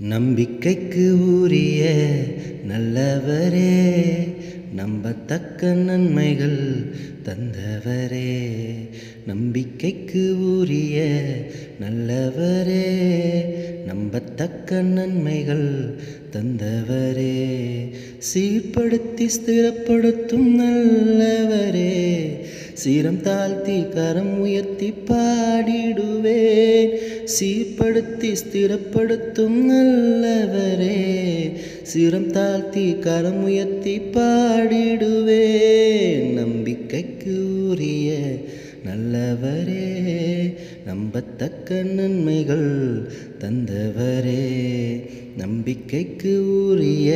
நம்பிக்கைக்கு உரிய நல்லவரே நம்பத்தக்க நன்மைகள் தந்தவரே. நம்பிக்கைக்கு உரிய நல்லவரே நம்பத்தக்க நன்மைகள் தந்தவரே. சீர்படுத்தி ஸ்திரப்படுத்தும் நல்ல சீரம் தாழ்த்தி கரம் உயர்த்தி பாடிடுவேன். சீர்படுத்தி ஸ்திரப்படுத்தும் நல்லவரே சீரம் தாழ்த்தி கரம் உயர்த்தி பாடிடுவேன். நம்பிக்கைக்கு உரிய நல்லவரே நம்பத்தக்க நன்மைகள் தந்தவரே நம்பிக்கைக்கு உரிய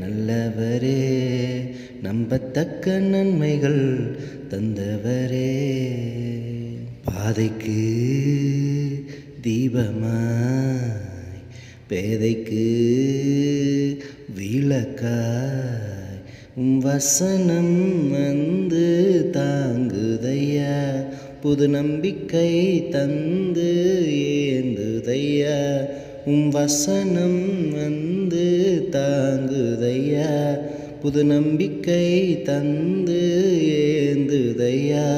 நல்லவரே. நம்பத்தக்க நன்மைகள் தந்தவரே. பாதைக்கு தீபமாய் பேதைக்கு விளக்காய் வசனம் வந்து தாங்குதையா. புது நம்பிக்கை தந்து ஏந்துதையா. உம் வசனம் வந்து தாங்குதையா. புது நம்பிக்கை தந்து ஏந்துதையா?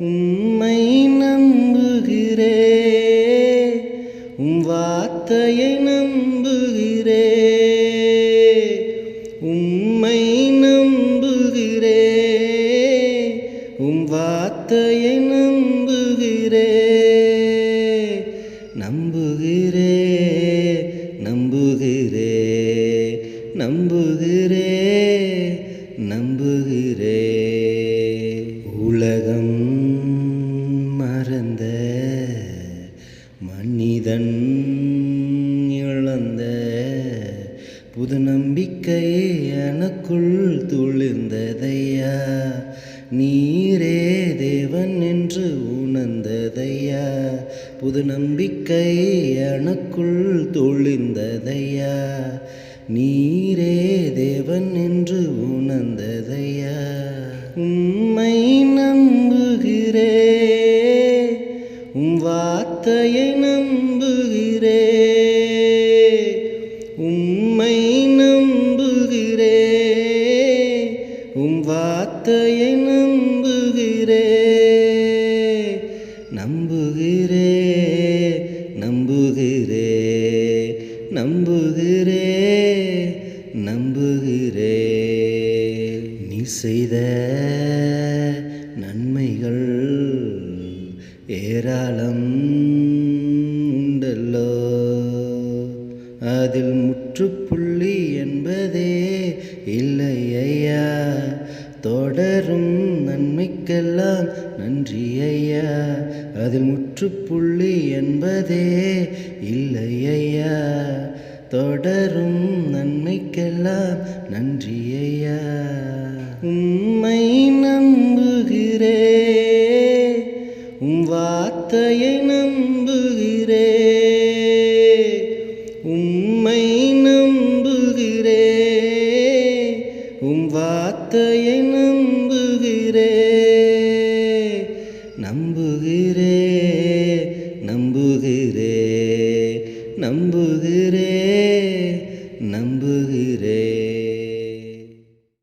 உம்மை நம்புகிறே உம் வார்த்தையை நம்புகிறே. உம்மை நம்புகிறே நம்புகிறே. உலகம் மறந்த மனிதன் இழந்த புது நம்பிக்கை எனக்குள் துளிர்ந்ததையா? நீரே தேவன் என்று உணர்ந்ததையா? புது நம்பிக்கை எனக்குள் துளிர்ந்ததையா? நீரே தேவன் என்று உணர்ந்ததையா? உம்மை நம்புகிறே உம் வார்த்தையை நம்புகிறே. உம்மை நம்புகிறே நம்புகிறே. நீ செய்த நன்மைகள் ஏராளம் உண்டல்லோ. அதில் முற்றுப்புள்ளி என்பதே இல்லை ஐயா தொடரும் நன்மைக்கெல்லாம் நன்றி ஐயா அதில் முற்றுப்புள்ளி என்பதே இல்லை ஐயா தொடரும் நன்மைக்கெல்லாம் நன்றி ஐயா உம்மை நம்புகிறே உம் வார்த்தையை நம்புகிறே உம்மை நம்புகிறே உம் வார்த்தையை நம்புகிறே நம்புகிறே நம்புகிறே நம்புகிறே.